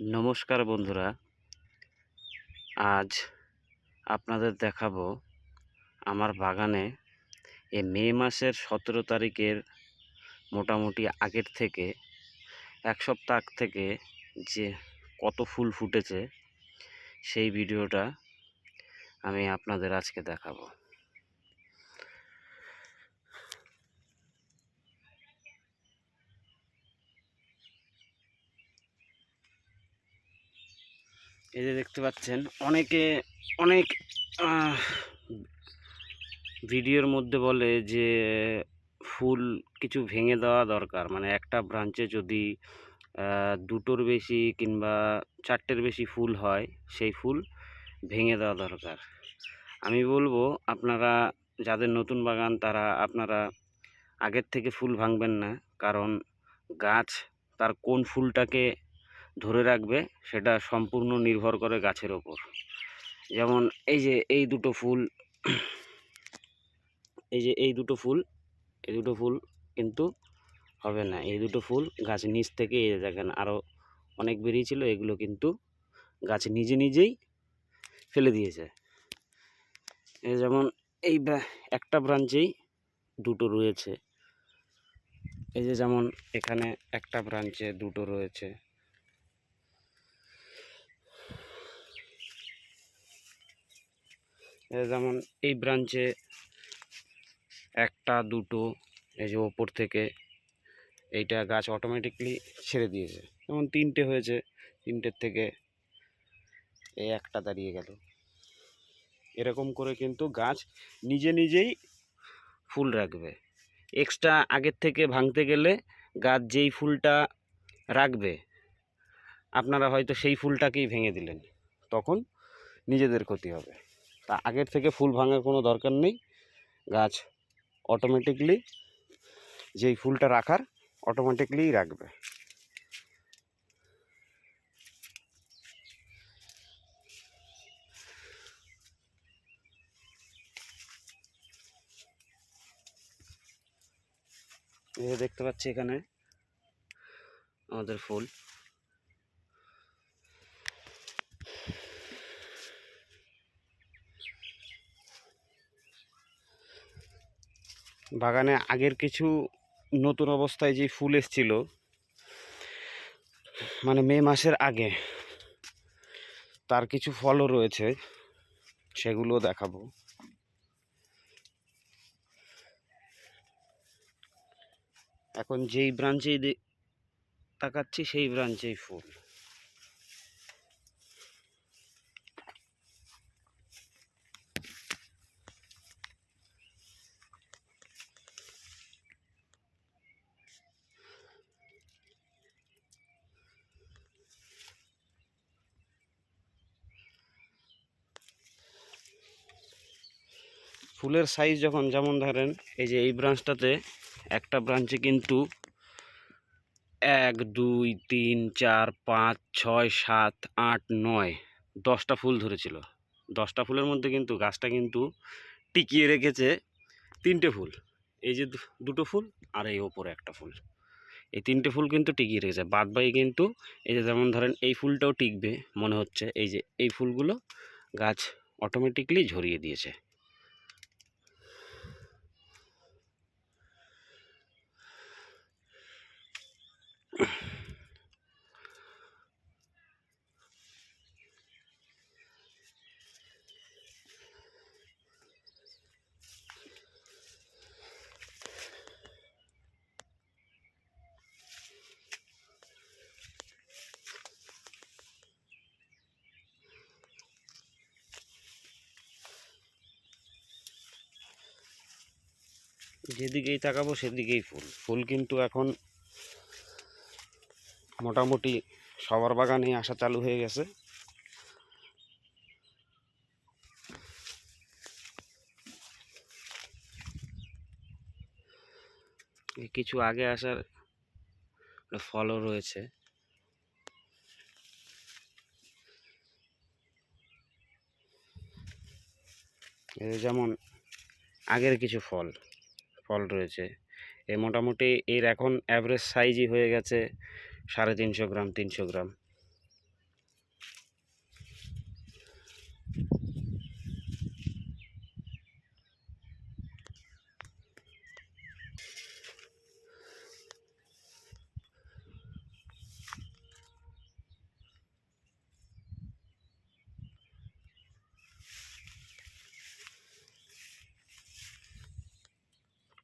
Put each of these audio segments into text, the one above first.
নমস্কার বন্ধুরা। আজ আপনাদের দেখাবো আমার বাগানে এই মে মাসের সতেরো তারিখের মোটামুটি আগের থেকে এক সপ্তাহ থেকে যে কত ফুল ফুটেছে সেই ভিডিওটা আমি আপনাদের আজকে দেখাবো। এই যে দেখতে পাচ্ছেন, অনেকে, অনেক ভিডিওর মধ্যে বলে যে ফুল কিছু ভেঙে দেওয়া দরকার। মানে একটা ব্রাঞ্চে যদি দুটোর বেশি কিংবা চারটের বেশি ফুল হয়, সেই ফুল ভেঙে দেওয়া দরকার। আমি বলব, আপনারা যাদের নতুন বাগান, তারা, আপনারা আগের থেকে ফুল ভাঙবেন না। কারণ গাছ, তার কোন ফুলটাকে ধরে রাখবে, সেটা সম্পূর্ণ নির্ভর করে গাছের ওপর। যেমন এই যে এই দুটো ফুল, এই যে এই দুটো ফুল, এই দুটো ফুল কিন্তু হবে না। এই দুটো ফুল গাছ নিচ থেকে এই দেখেন আরও অনেক বেরিয়েছিল, এগুলো কিন্তু গাছ নিজে নিজেই ফেলে দিয়েছে। যেমন এই একটা ব্রাঞ্চেই দুটো রয়েছে। এই যে যেমন এখানে একটা ব্রাঞ্চে দুটো রয়েছে। যেমন এই ব্রাঞ্চে একটা, দুটো, এই যে ওপর থেকে এইটা গাছ অটোমেটিকলি ছেড়ে দিয়েছে। যেমন তিনটে হয়েছে, তিনটের থেকে এই একটা দাঁড়িয়ে গেল। এরকম করে কিন্তু গাছ নিজে নিজেই ফুল রাখবে। এক্সট্রা আগের থেকে ভাঙতে গেলে গাছ যেই ফুলটা রাখবে, আপনারা হয়তো সেই ফুলটাকেই ভেঙে দিলেন। তখন নিজেদের ক্ষতি হবে। তা আগের থেকে ফুল ভাঙার কোনো দরকার নেই। গাছ অটোমেটিকলি যেই ফুলটা রাখার অটোমেটিকলিই রাখবে। দেখতে পাচ্ছি এখানে আমাদের ফুল। বাগানে আগের কিছু নতুন অবস্থায় যে ফুল এসছিল মানে মে মাসের আগে, তার কিছু ফলও রয়েছে সেগুলো দেখাবো। এখন যেই ব্রাঞ্চেই তাকাচ্ছি, সেই ব্রাঞ্চেই ফুল। ফুলের সাইজ যখন যেমন ধরেন, এই যে এই ব্রাঞ্চটাতে একটা ব্রাঞ্চে কিন্তু এক, দুই, তিন, চার, পাঁচ, ছয়, সাত, আট, নয়, দশটা ফুল ধরেছিল। দশটা ফুলের মধ্যে কিন্তু গাছটা কিন্তু টিকিয়ে রেখেছে তিনটে ফুল। এই যে দুটো ফুল আর এই ওপরে একটা ফুল। এই তিনটে ফুল কিন্তু টিকিয়ে রেখেছে। বাদ বাকি কিন্তু এই যে যেমন ধরেন এই ফুলটাও টিকবে, মনে হচ্ছে। এই যে এই ফুলগুলো গাছ অটোমেটিকলি ঝরিয়ে দিয়েছে। যেদিকেই তাকাবো সেদিকেই ফুল। ফুল কিন্তু এখন মোটামুটি সবার বাগানে আসা চালু হয়ে গেছে। কিছু আগে আসার ফলও রয়েছে। যেমন আগের কিছু ফল ফল রয়েছে। এ মোটামুটি এর এখন অ্যাভারেজ সাইজই হয়ে গেছে সাড়ে তিনশো গ্রাম তিনশো গ্রাম।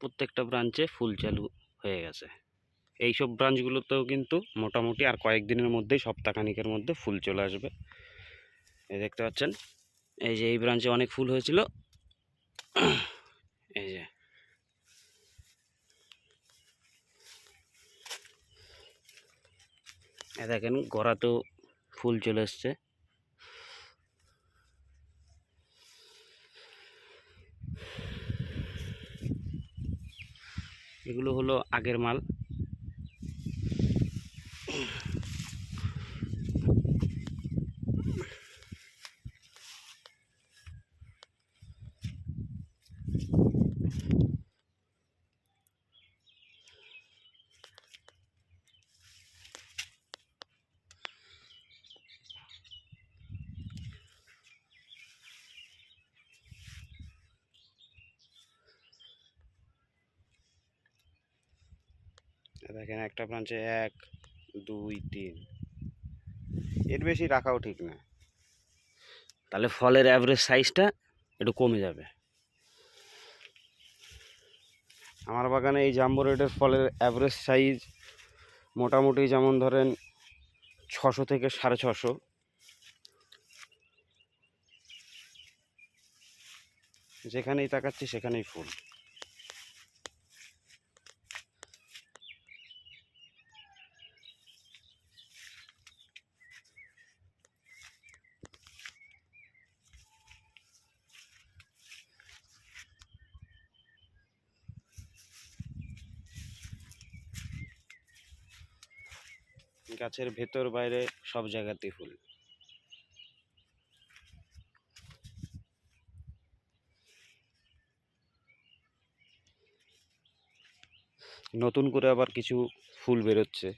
প্রত্যেকটা ব্রাঞ্চে ফুল চালু হয়ে গেছে। এইসব ব্রাঞ্চগুলোতেও কিন্তু মোটামুটি আর কয়েকদিনের মধ্যেই সপ্তাহখানিকের মধ্যে ফুল চলে আসবে। এই দেখতে পাচ্ছেন? এই যে এই ব্রাঞ্চে অনেক ফুল হয়েছিল। এই যে। দেখেন, গড়াতেও ফুল চলে এসছে। এগুলো হলো আগের মাল। দেখেন একটা ব্রাঞ্চে এক দুই তিন। এর বেশি রাখাও ঠিক না। তাহলে ফলের অ্যাভারেজ সাইজটা একটু কমে যাবে। আমার বাগানে এই জাম্বো রেডের ফলের অ্যাভারেজ সাইজ মোটামুটি যেমন ধরেন ছশো থেকে সাড়ে ছশো। যেখানেই তাকাচ্ছি সেখানেই ফুল। গাছের ভেতর বাইরে সব জায়গাতেই ফুল। নতুন করে আবার কিছু ফুল বেরোচ্ছে।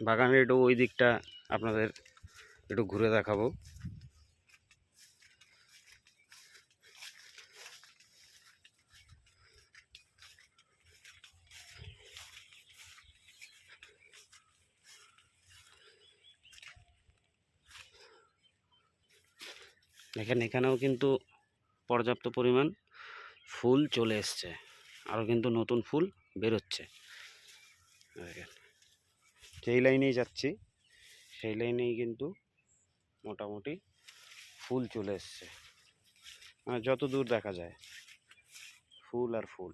বাগানের একটু ওই দিকটা আপনাদের একটু ঘুরে দেখাবো। দেখেন এখানেও কিন্তু পর্যাপ্ত পরিমাণ ফুল চলে এসছে। আরও কিন্তু নতুন ফুল বেরোচ্ছে। দেখেন, যেই লাইনেই যাচ্ছি, সেই লাইনেই কিন্তু মোটামুটি ফুল চলে এসছে। মানে যত দূর দেখা যায়, ফুল আর ফুল।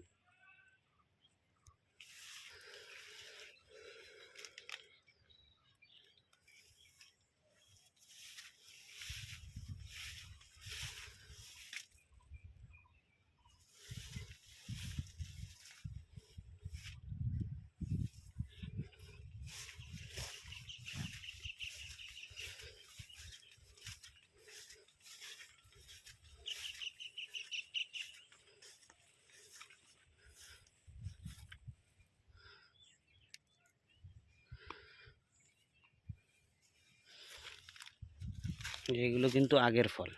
যেগুলো কিন্তু আগের ফল।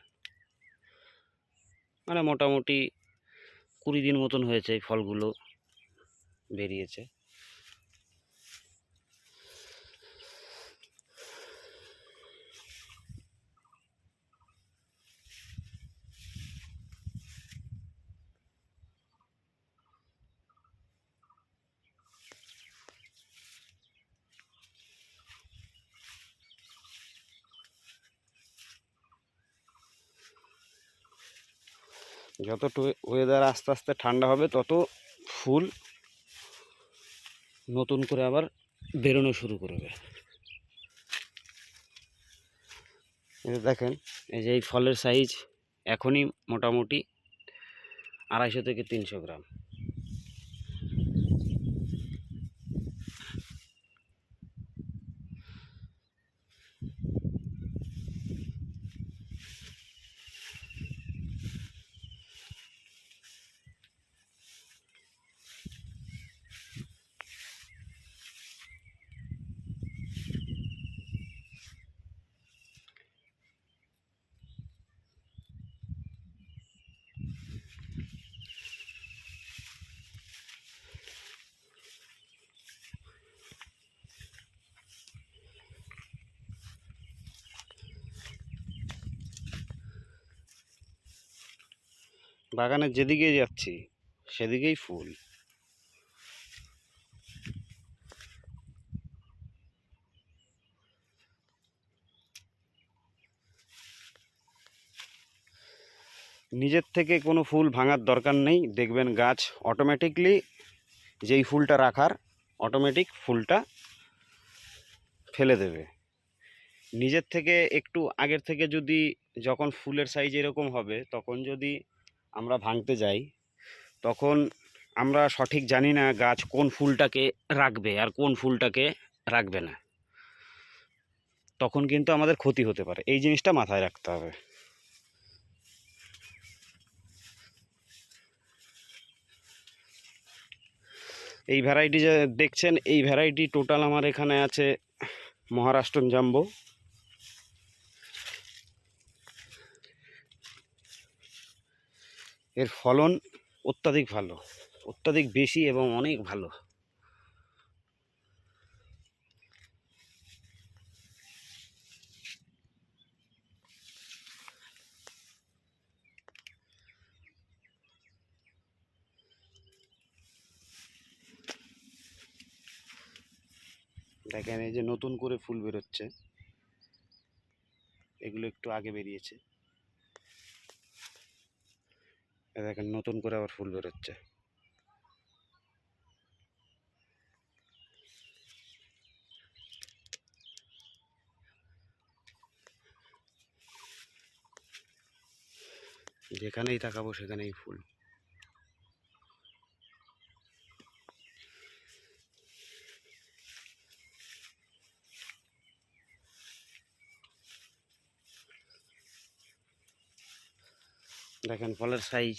মানে মোটামুটি কুড়ি দিন মতন হয়েছে এই ফলগুলো বেরিয়েছে। যত ওয়েদার আস্তে আস্তে ঠান্ডা হবে, তত ফুল নতুন করে আবার বেরোনো শুরু করবে। দেখেন, এই যে এই ফলের সাইজ এখনই মোটামুটি আড়াইশো থেকে তিনশো গ্রাম। বাগানের যেদিকে যাচ্ছি, সেদিকেই ফুল। নিজের থেকে কোনো ফুল ভাঙার দরকার নেই। দেখবেন গাছ অটোমেটিকলি যেই ফুলটা রাখার অটোমেটিক ফুলটা ফেলে দেবে। নিজের থেকে একটু আগের থেকে যদি যখন ফুলের সাইজ এরকম হবে, তখন যদি আমরা ভাঙতে যাই, তখন আমরা সঠিক জানি না গাছ কোন ফুলটাকে রাখবে আর কোন ফুলটাকে রাখবে না। তখন কিন্তু আমাদের ক্ষতি হতে পারে। এই জিনিসটা মাথায় রাখতে হবে। এই ভ্যারাইটি যে দেখছেন, এই ভ্যারাইটি টোটাল আমার এখানে আছে মহারাষ্ট্রন জাম্বো। এর ফলন অত্যাধিক ভালো, অত্যাধিক বেশি এবং অনেক ভালো। দেখেন, এই যে নতুন করে ফুল বেরোচ্ছে, এগুলো একটু আগে বেরিয়েছে এ দেখেন নতুন করে আবার ফুল বেরোচ্ছে। যেখানেই তাকাবো সেখানেই ফুল। দেখেন ফলের সাইজ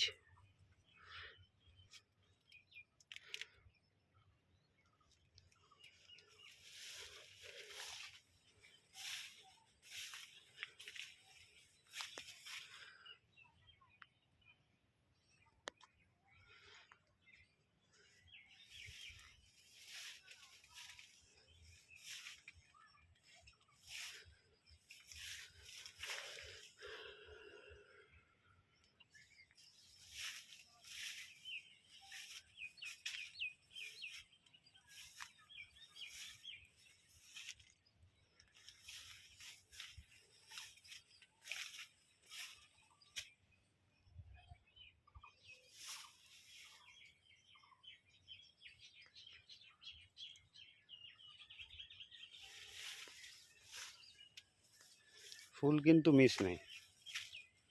ফুল কিন্তু মিস নেই।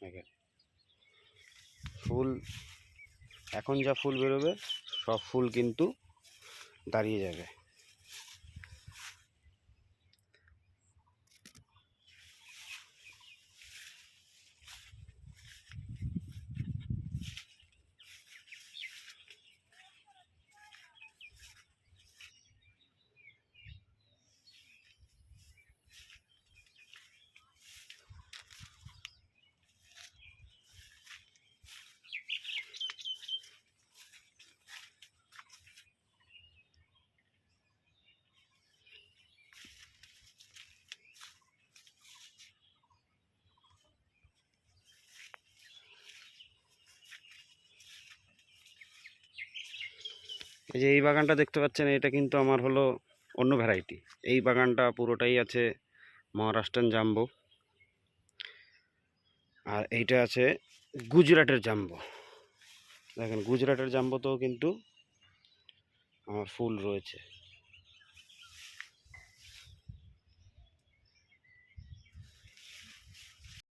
দেখেন। ফুল, এখন যা ফুল বেরোবে, সব ফুল কিন্তু দাঁড়িয়ে যাবে। এই যে এই বাগানটা দেখতে পাচ্ছেন, এটা কিন্তু আমার হলো অন্য ভ্যারাইটি এই বাগানটা পুরোটাই আছে মহারাষ্ট্রান জাম্বো। আর এইটা আছে গুজরাটের জাম্বো। দেখেন, গুজরাটের জাম্বোতেও কিন্তু আমার ফুল রয়েছে।